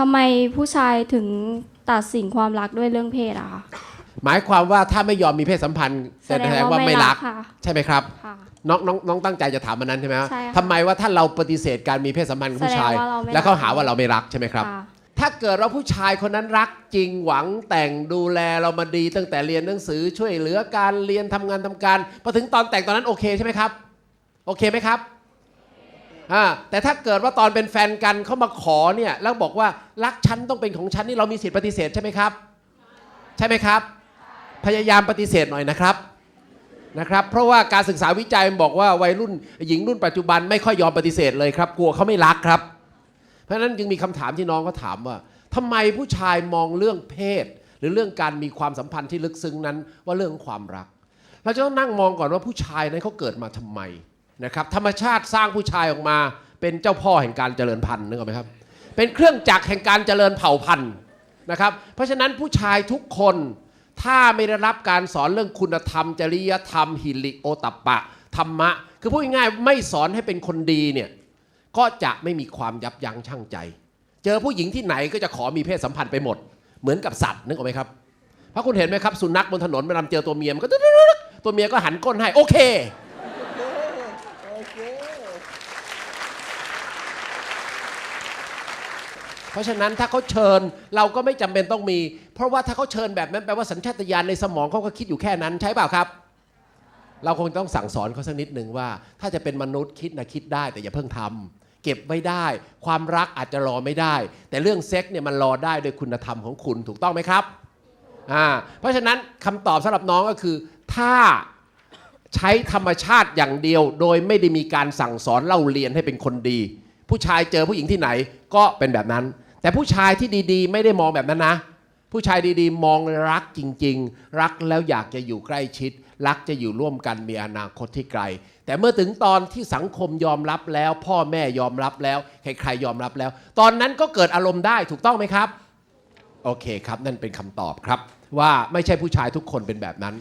ทำไมผู้ชายถึงตัดสินความรักด้วยเรื่องเพศอะคะหมายความว่าถ้าไม่ยอมมีเพศสัมพันธ์แสดงว่าไม่รัก ค่ะ ใช่ไหมครับ ค่ะ น้องน้องน้องตั้งใจจะถามมันนั้นใช่ไหมครับใช่ค่ะทำไมว่าถ้าเราปฏิเสธการมีเพศสัมพันธ์กับผู้ชาย แสดงว่าเราไม่แล้วเขารักหาว่าเราไม่รักใช่ไหมครับค่ะถ้าเกิดว่าผู้ชายคนนั้นรักจริงหวังแต่งดูแลเรามาดีตั้งแต่เรียนหนังสือช่วยเหลือการเรียนทำงานทำการพอถึงตอนแต่งตอนนั้นโอเคใช่ไหมครับ โอเคไหมครับ อ่าแต่ถ้าเกิดว่าตอนเป็นแฟนกันเขามาขอเนี่ยแล้วบอกว่ารักฉันต้องเป็นของฉันนี่เรามีสิทธิปฏิเสธใช่ไหมครับ ใช่ไหมครับ พยายามปฏิเสธหน่อยนะครับนะครับ เพราะว่าการศึกษาวิจัยบอกว่าวัยรุ่นหญิงรุ่นปัจจุบันไม่ค่อยยอมปฏิเสธเลยครับ กลัวเขาไม่รักครับ เพราะฉะนั้นจึงมีคำถามที่น้องเขาถามว่าทำไมผู้ชายมองเรื่องเพศ หรือเรื่องการมีความสัมพันธ์ที่ลึกซึ้งนั้น ว่าเรื่องความรัก เราจะต้องนั่งมองก่อนว่าผู้ชายนั้นเขาเกิดมาทำไม นะครับธรรมชาติสร้างผู้ชายออกมา เป็นเจ้าพ่อแห่งการเจริญพันธุ์นึกออกไหมครับ เป็นเครื่องจักรแห่งการเจริญเผ่าพันธุ์นะครับ เพราะฉะนั้นผู้ชายทุกคนถ้าไม่ได้รับการสอนเรื่องคุณธรรม จริยธรรม หิริโอตัปปะ ธรรมะ คือพูดง่ายๆไม่สอนให้เป็นคนดีเนี่ยก็จะไม่มีความยับยั้งชั่งใจ เจอผู้หญิงที่ไหนก็จะขอมีเพศสัมพันธ์ไปหมด เหมือนกับสัตว์นึกออกไหมครับเพราะคุณเห็นไหมครับสุนัขบนถนนเวลาเจอตัวเมียมันก็ตึ๊ดๆๆตัวเมียก็หันก้นให้โอเค เพราะฉะนั้นถ้าเขาเชิญเราก็ไม่จำเป็นต้องมี เพราะว่าถ้าเขาเชิญแบบนั้นแปลว่าสัญชาตญาณในสมองเขาก็คิดอยู่แค่นั้นใช่เปล่าครับ เราคงต้องสั่งสอนเขาสักนิดหนึ่งว่า ถ้าจะเป็นมนุษย์คิดนะคิดได้แต่อย่าเพิ่งทำเก็บไว้ได้ ความรักอาจจะรอไม่ได้ แต่เรื่องเซ็กเนี่ยมันรอได้โดยคุณธรรมของคุณถูกต้องไหมครับอ่าเพราะฉะนั้นคำตอบสำหรับน้องก็คือ ถ้า ใช้ธรรมชาติอย่างเดียวโดยไม่ได้มีการสั่งสอนเล่าเรียนให้เป็นคนดี ผู้ชายเจอผู้หญิงที่ไหนก็เป็นแบบนั้น แต่ผู้ชายที่ดีๆ ไม่ได้มองแบบนั้นนะ ผู้ชายดีๆ มองรักจริง ๆ รักแล้วอยากจะอยู่ใกล้ชิด รักจะอยู่ร่วมกันมีอนาคตที่ไกล แต่เมื่อถึงตอนที่สังคมยอมรับแล้ว พ่อแม่ยอมรับแล้วใครๆยอมรับแล้ว ตอนนั้นก็เกิดอารมณ์ได้ถูกต้องไหมครับ โอเคครับ นั่นเป็นคำตอบครับ ว่าไม่ใช่ผู้ชายทุกคนเป็นแบบนั้น